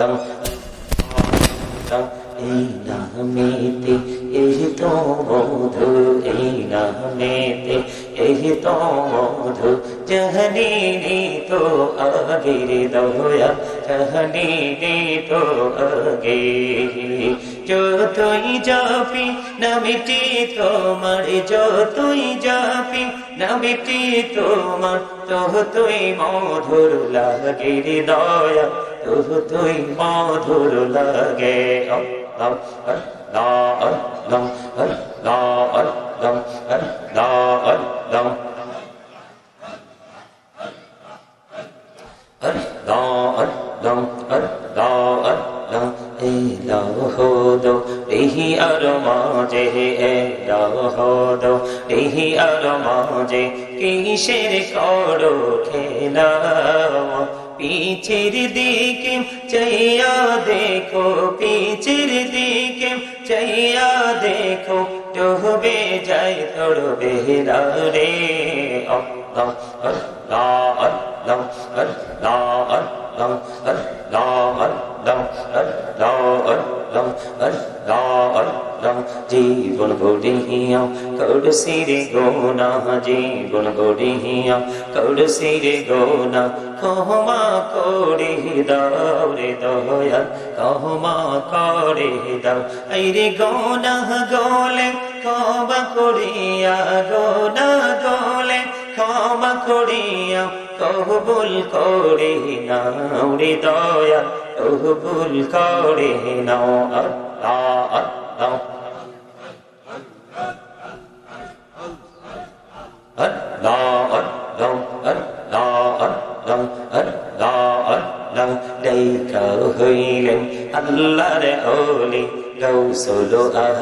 দম এই নামেতে, এই তো মধু, এই নামেতে, এই তো মধু। জহনি তো আগের দয়া, জহনি তো আগে। যতই যাপি নামিটি তোমার, যতই যাপি নামিটি তোমার তোহ তুই মধুর লাগে রে দয়া। তবু তুই মধুর লাগে। এই আর মাঝে এ হদ এই আর মাঝে কিসের করো খেলা পিছের দিকে চাইয়া দেখো পিছের দিকে চাইয়া দেখো ডুবে যায় তোর বেহরা রে আল্লাহ আল্লাহ আল্লাহ আল্লাহ আল্লাহ আল্লাহ আল্লাহ আল্লাহ আল্লাহ আল্লাহ আল্লাহ জীবন গড়িয়া করছি রে গোনা জীবন গড়িয়া করছি রে গোনা ক্ষমা করে দাও রে দয়াল ক্ষমা করে দাও এই রে গোনা গোলে ক্ষমা করিয়া গোনা গোলে ক্ষমা করিয়া কবুল করে নাও রে দয়া কবুল করে নাও আল্লাহ আল্লাহ আল্লাহর ওলি গৌসুল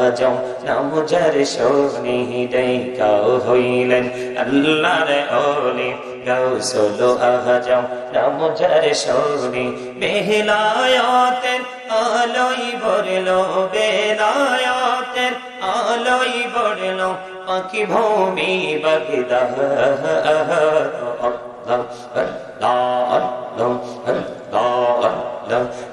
আজম নামজার শনি ডাইকাও হইলেন আল্লাহর ওলি গৌসুল আজম নামজার শনি মেহলায়াতের আলোই ভরল বেলায়াতের আলোই ভরল পাখি ভূমি বাগদাহ Allah, Allah, Allah, Allah.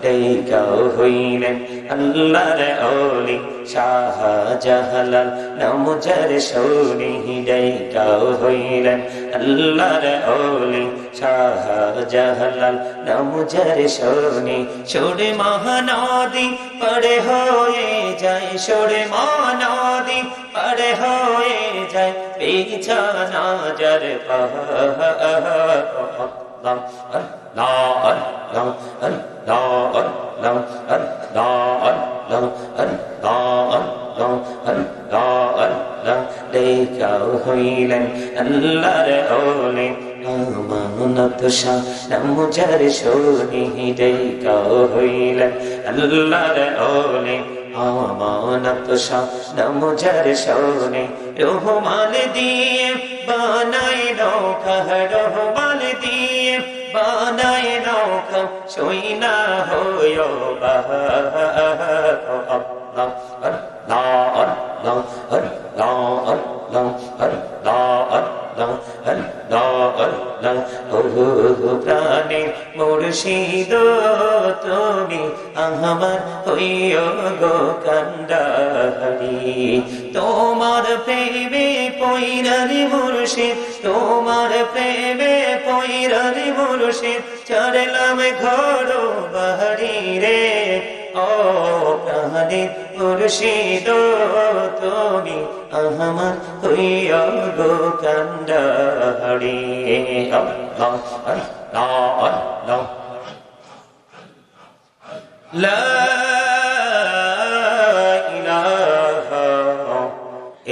ডেকা হইলেন আল্লাহর অলি শাহজাহালাল নামজার সৌরি ডেকা হইলেন আল্লাহর অলি শাহজাহালাল নামজার সৌরি সোরে মহানদী পড়ে হয়ে যায় সোরে মহানদী পড়ে হয়ে যায় বিছানা যার পাহ হইলেন আল্লাহর ওলে মনত সামুজার শোনি দেখা হইলেন আল্লাহর ওলে আমানত সামুজার শোনে রহমান দিয়ে বানাই নৌকা রহমান খোদাই নৌক শুইনা হইও বাহ। আল্লাহ আল্লাহ ও প্রাণে মুর্শিদ, তুমি আমার হইয় গো কান্ডারি তোমার প্রেমে পৈরারি মুর্শিদ, তোমার প্রেমে পৈরারি মুর্শিদ, চড়লাম ঘর বাহারি রে। অকাহারের মুর্শিদ তুমি আহমদ হইয়া গো কান্দারে আল্লাহ আল্লাহ আল্লাহ লা ইলাহা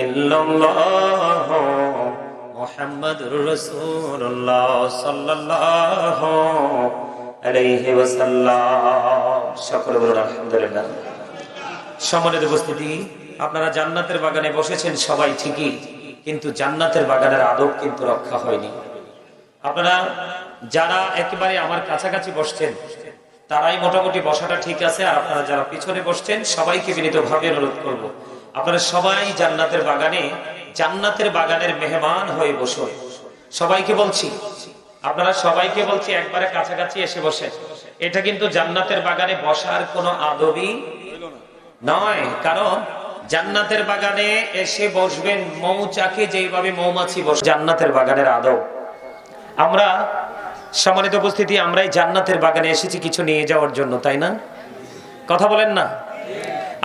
ইল্লাল্লাহ মুহাম্মাদুর রাসূলুল্লাহ সাল্লাল্লাহু সমানের সকলে উপস্থিতি, আপনারা জান্নাতের বাগানে বসেছেন সবাই ঠিকই, কিন্তু জান্নাতের বাগানের আদব কিন্তু রক্ষা হয়নি। আপনারা যারা একেবারে আমার কাছাকাছি বসছেন, তারাই মোটামুটি বসাটা ঠিক আছে, আর আপনারা যারা পিছনে বসছেন, সবাইকে বিনীতভাবে অনুরোধ করব। আপনারা সবাই জান্নাতের বাগানে, জান্নাতের বাগানের মেহমান হয়ে বসুন। সবাইকে বলছি আপনারা সবাইকে বলছি, একবারে কাছাকাছি এসে বসে। এটা কিন্তু জান্নাতের বাগানে বসার কোনো আদবই নয়, কারণ জান্নাতের বাগানে এসে বসবেন মৌচাকে যেইভাবে মৌমাছি বসে জান্নাতের বাগানের আদব। আমরা সম্মানিত উপস্থিতি, আমরাই জান্নাতের বাগানে এসেছি কিছু নিয়ে যাওয়ার জন্য, তাই না? কথা বলেন না।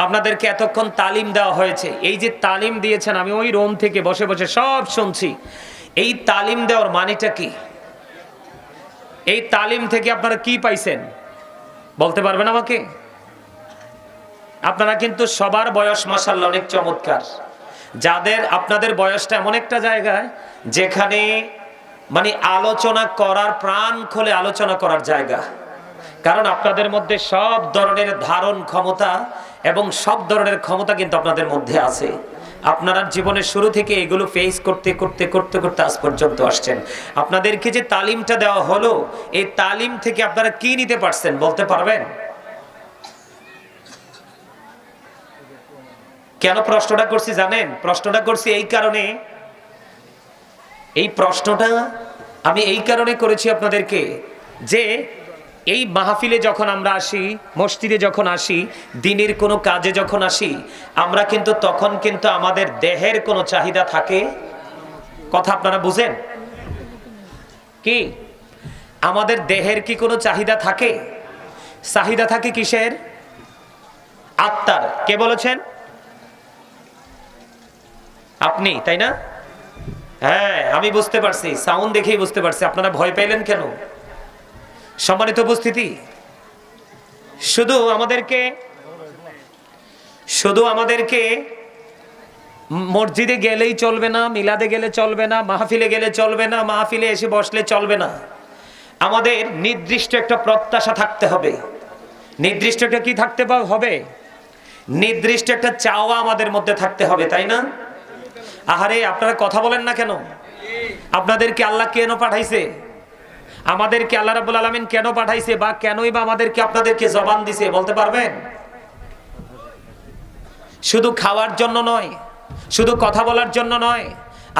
আপনাদেরকে এতক্ষণ তালিম দেওয়া হয়েছে। এই যে তালিম দিয়েছেন, আমি ওই রোম থেকে বসে বসে সব শুনছি। এই তালিম দেওয়ার মানেটা কি? এই তালিম থেকে আপনারা কি পাইছেন? বলতে পারবেন আমাকে? আপনারা কিন্তু সবার বয়স মাসাল্লাহ অনেক চমৎকার। যাদের আপনাদের বয়সটা এমন একটা জায়গায় যেখানে মানে আলোচনা করার প্রাণ খুলে আলোচনা করার জায়গা। কারণ আপনাদের মধ্যে সব ধরনের ধারণ ক্ষমতা এবং সব ধরনের ক্ষমতা কিন্তু আপনাদের মধ্যে আছে। আপনারা জীবনের শুরু থেকে এগুলো ফেস করতে করতে করতে করতে আজ পর্যন্ত আসছেন। আপনাদেরকে যে তালিমটা দেওয়া হলো, এই তালিম থেকে আপনারা কি নিতে পারছেন বলতে পারবেন? কেন প্রশ্নটা করছি জানেন? প্রশ্নটা করছি এই কারণে, এই প্রশ্নটা আমি এই কারণে করেছি আপনাদেরকে যে এই মাহফিলে যখন আমরা আসি, মসজিদে যখন আসি, দিনের কোনো কাজে যখন আসি, আমরা কিন্তু তখন কিন্তু আমাদের দেহের কোনো চাহিদা থাকে? কথা আপনারা বুঝেন? কি? আমাদের দেহের কি কোনো চাহিদা থাকে? চাহিদা থাকে কিসের? আত্মার। কে বলেছেন? আপনি, তাই না? হ্যাঁ আমি বুঝতে পারছি। সাউন্ড দেখেই বুঝতে পারছি। আপনারা ভয় পাইলেন কেন? সম্মানিত উপস্থিতি। শুধু আমাদেরকে শুধু আমাদেরকে মসজিদে গেলেই চলবে না, মিলাদে গেলে চলবে না, মাহফিলে গেলে চলবে না, মাহফিলে এসে বসলে চলবে না। আমাদের নির্দিষ্ট একটা প্রত্যাশা থাকতে হবে। নির্দিষ্ট একটা কি থাকতে হবে? নির্দিষ্ট একটা চাওয়া আমাদের মধ্যে থাকতে হবে, তাই না? আহারে, আপনারা কথা বলেন না কেন? আপনাদেরকে আল্লাহ কেন পাঠাইছে? আমাদেরকে আল্লাহ রাবুল আলমিন কেন পাঠাইছে বা কেনই বা আমাদেরকে আপনাদেরকে জবান দিছে, বলতে পারবেন? শুধু খাওয়ার জন্য নয়, শুধু কথা বলার জন্য নয়।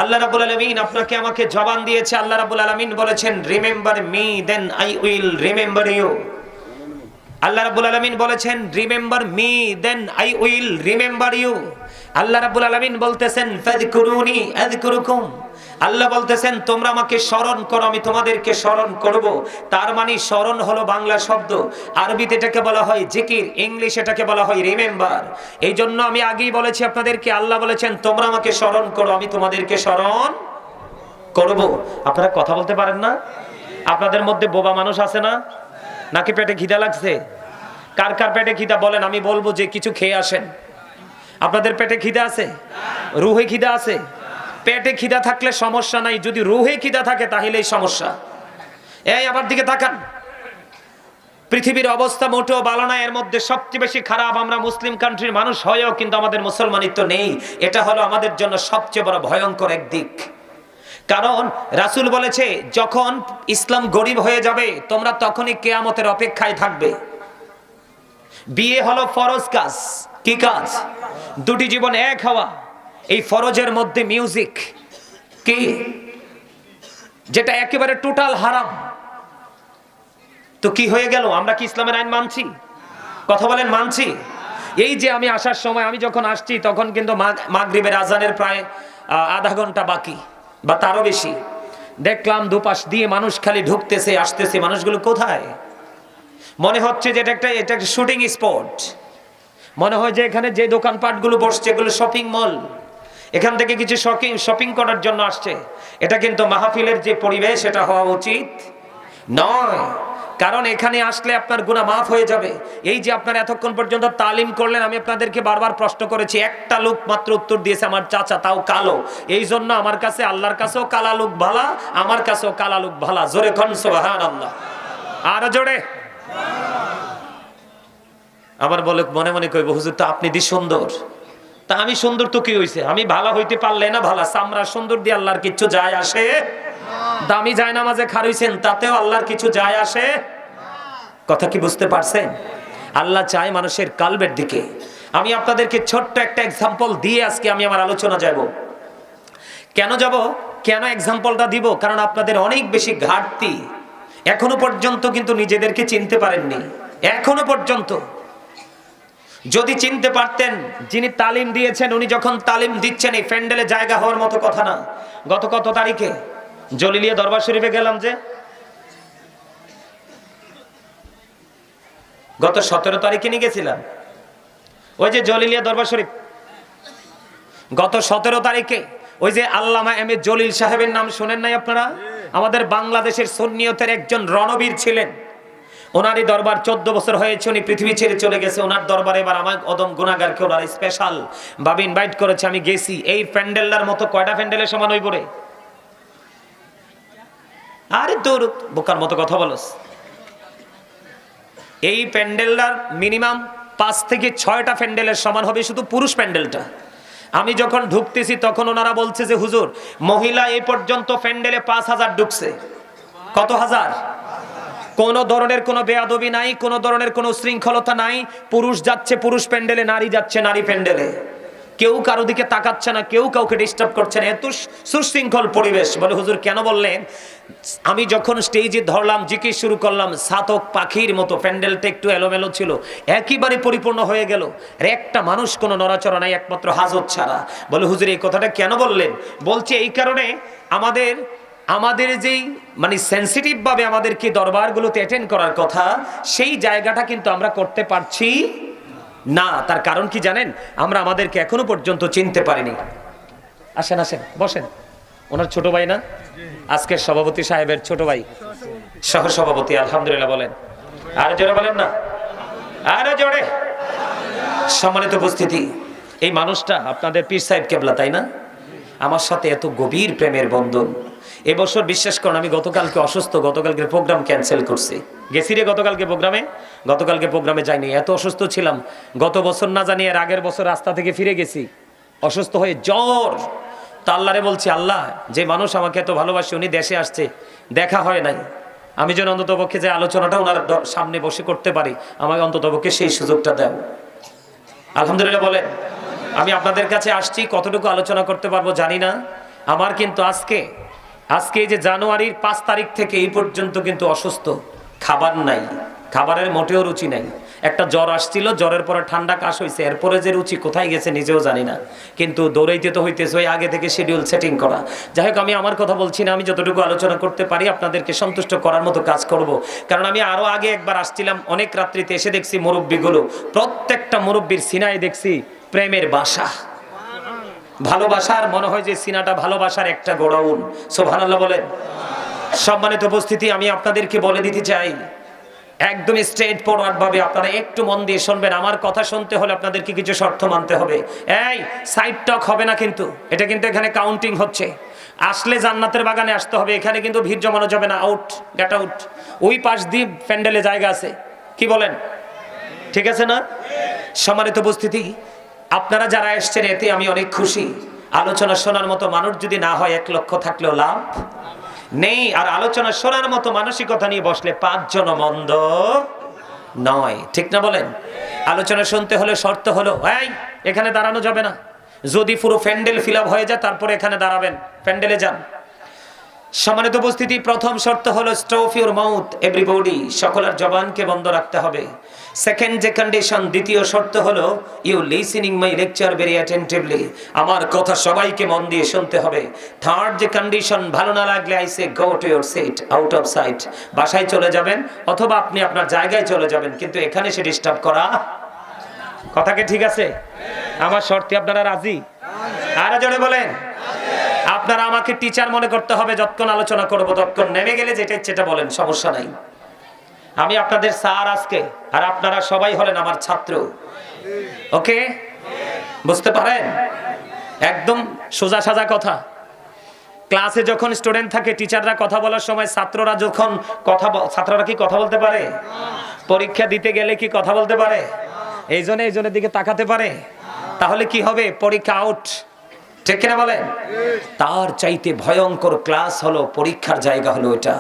আল্লাহ রাবুল আলমিন আপনাকে আমাকে জবান দিয়েছে, আল্লাহ রাবুল আলমিন বলেছেন remember me then I will remember you Allah রাব্বুল আলামিন বলেছেন remember me then I will remember you Allah রাব্বুল আলামিন বলতেছেন, ফাযকুরুনি আযকুরুকুম। আল্লাহ বলতেছেন, তোমরা আমাকে স্মরণ করো, আমি তোমাদেরকে স্মরণ করব। তার মানে স্মরণ হলো বাংলা শব্দ। আরবিতে এটাকে বলা হয় জিকির, ইংলিশ এটাকে বলা হয় রিমেম্বার। এই জন্য আমি আগেই বলেছি আপনাদেরকে, আল্লাহ বলেছেন, তোমরা আমাকে স্মরণ করো, আমি তোমাদেরকে স্মরণ করব। আপনারা কথা বলতে পারেন না? আপনাদের মধ্যে বোবা মানুষ আছে না? নাকি পেটে খিদা লাগছে? কার কার পেটে খিদা? বলেন, আমি বলব যে কিছু খেয়ে আসেন। আপনাদের পেটে খিদা আছে? রুহে খিদা আছে? পেটে খিদা থাকলে সমস্যা নাই, যদি রুহে খিদা থাকে তাহলেই সমস্যা। এই, আমার দিকে তাকান। পৃথিবীর অবস্থা মোটেও ভালো না, এর মধ্যে সবচেয়ে বেশি খারাপ আমরা মুসলিম কান্ট্রির মানুষ হয়েও কিন্তু আমাদের মুসলমানিত্ব নেই। এটা হলো আমাদের জন্য সবচেয়ে বড় ভয়ঙ্কর এক দিক কারণ রাসূল বলেছে, যখন ইসলাম গরিব হয়ে যাবে, তোমরা তখনই কেয়ামতের অপেক্ষায় থাকবে। বিয়ে হলো ফরজ কাজ। কি কাজ? দুটি জীবন এক হওয়া। এই ফরজের মধ্যে মিউজিক কি? যেটা একেবারে টোটাল হারাম। তো কি হয়ে গেল? আমরা কি ইসলামের আইন মানছি? কথা বলেন, মানছি? এই যে আমি আসার সময়, আমি যখন আসছি, তখন কিন্তু মাগ- মাগরিবের আজানের প্রায় আধা ঘণ্টা বাকি, বা তারও বেশি। দেখলাম দুপাশ দিয়ে মানুষ খালি ঢুকতেছে, আসতেছে। মানুষগুলো কোথায়? মনে হচ্ছে যে এটা একটা এটা একটা শুটিং স্পট মনে হয় যে এখানে যে দোকানপাটগুলো বসছে, এগুলো শপিং মল এখান থেকে কিছু শপিং শপিং করার জন্য আসছে। এটা কিন্তু মাহফিলের যে পরিবেশ, এটা হওয়া উচিত নয়। কারণ এখানে আসলে আপনার গুণা মাফ হয়ে যাবে। এই যে আপনারা এতক্ষণ পর্যন্ত তালিম করলেন, আমি আপনাদেরকে বারবার প্রশ্ন করেছি, একটা লোক মাত্র উত্তর দিয়েছে, আমার চাচা তাও কালো। এই জন্য আমার কাছে আল্লাহর কাছেও কালা লোক ভালা, আমার কাছেও কালা লোক ভালা। জোরে কন সোহান আল্লাহ আর জোরে। আবার বলে, মনে মনে কইব, হুজুর, তো আপনি দি সুন্দর তা আমি সুন্দর তো কি হইছে? আমি ভালো হইতে পারলে না ভালা চামড়া সুন্দর দিয়ে আল্লাহর কিছু যায় আসে? দামি যায় নামাজে খারইছেন তাতেও আল্লাহর কিছু যায় আসে? কথা কি বুঝতে পারছেন? আল্লাহ চায় মানুষের কালবের দিকে। আমি আপনাদেরকে ছোট্ট একটা এক্সাম্পল দিয়ে আজকে আমি আমার আলোচনা যাব। কেন যাব? কেন এক্সাম্পলটা দিব? কারণ আপনাদের অনেক বেশি ঘাটতি। এখনও পর্যন্ত কিন্তু নিজেদেরকে চিনতে পারেননি। এখনও পর্যন্ত। যদি চিনতে পারতেন, যিনি তালিম দিয়েছেন, উনি যখন তালিম দিচ্ছেন, এই ফ্যান্ডেলে জায়গা হওয়ার মতো কথা না। গত কত তারিখে? জলিলিয়া দরবার শরীফে গেলাম যে, গত সতেরো তারিখে নিয়ে গেছিলাম। ওই যে জলিলিয়া দরবার শরীফ। গত সতেরো তারিখে ওই যে আল্লামা এম এ জলিল সাহেবের নাম শোনেন নাই আপনারা? আমাদের বাংলাদেশের সন্নিয়তের একজন রণবীর ছিলেন। ওনারই দরবার চোদ্দ বছর হয়েছে, উনি পৃথিবী ছেড়ে চলে গেছে। ওনার দরবারে এবার আমার অদম গুণাগারকে ওনার স্পেশাল ভাবে ইনভাইট করেছে, আমি গেছি। এই প্যান্ডেলটার মতো কয়টা প্যান্ডেলের সমান হইব রে? আরে তোর বোকার মতো কথা বলস। এই প্যান্ডেলটার মিনিমাম পাঁচ থেকে ছয়টা প্যান্ডেলের সমান হবে শুধু পুরুষ প্যান্ডেলটা। আমি যখন ঢুকতেছি, তখন ওনারা বলছে যে, হুজুর, মহিলা এই পর্যন্ত প্যান্ডেলে পাঁচ হাজার ঢুকছে। কত হাজার? কোন ধরনের কোনো বেয়াদবি নাই, কোন ধরনের কোনো শৃঙ্খলতা নাই। পুরুষ যাচ্ছে, পুরুষ প্যান্ডেলে, নারী যাচ্ছে, নারী প্যান্ডেলে। কেউ কারও দিকে তাকাচ্ছে না, কেউ কাউকে ডিস্টার্ব করছে না। এত সুশৃঙ্খল পরিবেশ। বলে, হুজুর, কেন বললেন? আমি যখন স্টেজে ধরলাম, জিকির শুরু করলাম, সাতক পাখির মতো প্যান্ডেলটা একটু এলোমেলো ছিল, একেবারে পরিপূর্ণ হয়ে গেল। আর একটা মানুষ কোনো নড়াচড়া নাই, একমাত্র হাজত ছাড়া। বলে, হুজুর, এই কথাটা কেন বললেন? বলছে, এই কারণে আমাদের আমাদের যেই মানে সেন্সিটিভ ভাবে আমাদেরকে দরবারগুলোতে অ্যাটেন্ড করার কথা, সেই জায়গাটা কিন্তু আমরা করতে পারছি না। তার কারণ কি জানেন? আমরা আমাদেরকে এখনও পর্যন্ত চিনতে পারিনি। আসেন আসেন, বসেন। ওনার ছোট ভাই না? আজকের সভাপতি সাহেবের ছোট ভাই। সহ সভাপতি আলহামদুলিল্লাহ বলেন। আর জোরে বলেন না? আরও জোরে। সম্মানিত উপস্থিতি, এই মানুষটা আপনাদের পীর সাহেব কেবলা, তাই না? আমার সাথে এত গভীর প্রেমের বন্ধন। এবছর বিশ্বাস করুন আমি গতকালকে অসুস্থ, গতকালকে প্রোগ্রাম ক্যান্সেল করছি। গেছি রে গতকালকে প্রোগ্রামে গতকালকে প্রোগ্রামে যাইনি, এত অসুস্থ ছিলাম। গত বছর না জানি এর আগের বছর রাস্তা থেকে ফিরে গেছি। অসুস্থ হয়ে জ্বর। তা আল্লাহরে বলছি, আল্লাহ, যে মানুষ আমাকে এত ভালোবাসে, উনি দেশে আসছে, দেখা হয় নাই। আমি যেন অন্তত পক্ষে যে আলোচনাটা ওনার সামনে বসে করতে পারি আমাকে অন্তত পক্ষে সেই সুযোগটা দেও। আলহামদুলিল্লাহ বলেন, আমি আপনাদের কাছে আসছি, কতটুকু আলোচনা করতে পারব জানি না। আমার কিন্তু আজকে আজকে এই যে জানুয়ারির পাঁচ তারিখ থেকে এই পর্যন্ত কিন্তু অসুস্থ। খাবার নাই। খাবারের মোটেও রুচি নাই। একটা জ্বর আসছিল, জ্বরের পরে ঠান্ডা কাশ হয়েছে এরপরে যে রুচি কোথায় গেছে নিজেও জানি না। কিন্তু দৌড়াইতে তো হইতেছে ওই আগে থেকে শিডিউল সেটিং করা। যাই হোক, আমি আমার কথা বলছি না, আমি যতটুকু আলোচনা করতে পারি, আপনাদেরকে সন্তুষ্ট করার মতো কাজ করব। কারণ আমি আরও আগে একবার আসছিলাম, অনেক রাত্রিতে এসে দেখছি মুরব্বীগুলো, প্রত্যেকটা মুরব্বীর সিনায় দেখছি প্রেমের বাসা। ভালোবাসার মনে হয় যে সিনাটা ভালোবাসার একটা গোড়াউন। সোভানাল্লাহ বলেন। সম্মানিত উপস্থিতি, আমি আপনাদেরকে বলে দিতে চাই, একদম স্ট্রেট ফরওয়ার্ড ভাবে আপনারা একটু মন দিয়ে শুনবেন। আমার কথা শুনতে হলে আপনাদেরকে কিছু শর্ত মানতে হবে। এই সাইড টক হবে না কিন্তু। এটা কিন্তু এখানে কাউন্টিং হচ্ছে। আসলে জান্নাতের বাগানে আসতে হবে। এখানে কিন্তু ভিড় জমানো যাবে না। আউট গেট আউট ওই পাশ দিয়ে প্যান্ডেলে জায়গা আছে। কি বলেন? ঠিক আছে না? সম্মানিত উপস্থিতি আপনারা যারা এসছেন, এতে আমি অনেক খুশি। আলোচনা শোনার মতো মানুষ যদি না হয়, এক লক্ষ থাকলেও লাভ নেই। আর আলোচনা শোনার মতো মানসিকতা নিয়ে বসলে পাঁচজন মন্দ নয়। ঠিক না বলেন? আলোচনা শুনতে হলে শর্ত হলো, এই, এখানে দাঁড়ানো যাবে না। যদি পুরো প্যান্ডেল ফিল হয়ে যায়, তারপরে এখানে দাঁড়াবেন। প্যান্ডেলে যান। সম্মানিত উপস্থিতি, প্রথম শর্ত হলো স্টপ ইউর মাউথ এভরিবডি সকলের জবানকে বন্ধ রাখতে হবে। সেকেন্ড যে কন্ডিশন দ্বিতীয় শর্ত হলো you listening my lecture very attentively আমার কথা সবাইকে মন দিয়ে শুনতে হবে। থার্ড যে কন্ডিশন ভালো না লাগলে I say go to your seat out of sight বাসায় চলে যাবেন, অথবা আপনি আপনার জায়গায় চলে যাবেন, কিন্তু এখানে সে ডিস্টার্ব করা কথা কি ঠিক আছে? আমার শর্তে আপনারা রাজি? আর জনে বলেন। আপনারা আমাকে টিচার মনে করতে হবে, যতক্ষণ আলোচনা করব ততক্ষণ নেমে গেলে যেটা সেটা বলেন, সমস্যা নাই। আমি আপনাদের স্যার আজকে, আর আপনারা সবাই হলেন আমার ছাত্র। ওকে? বুঝতে পারেন? একদম সোজা সাজা কথা। ক্লাসে যখন স্টুডেন্ট থাকে, টিচাররা কথা বলার সময় ছাত্ররা যখন কথা ছাত্ররা কি কথা বলতে পারে? পরীক্ষা দিতে গেলে কি কথা বলতে পারে? এই জন্য, এই জনের দিকে তাকাতে পারে। তাহলে কি হবে? পরীক্ষা আউট ঠিক কিনা বলেন? তার চাইতে ভয়ঙ্কর ক্লাস হলো, পরীক্ষার জায়গা হলো এটা।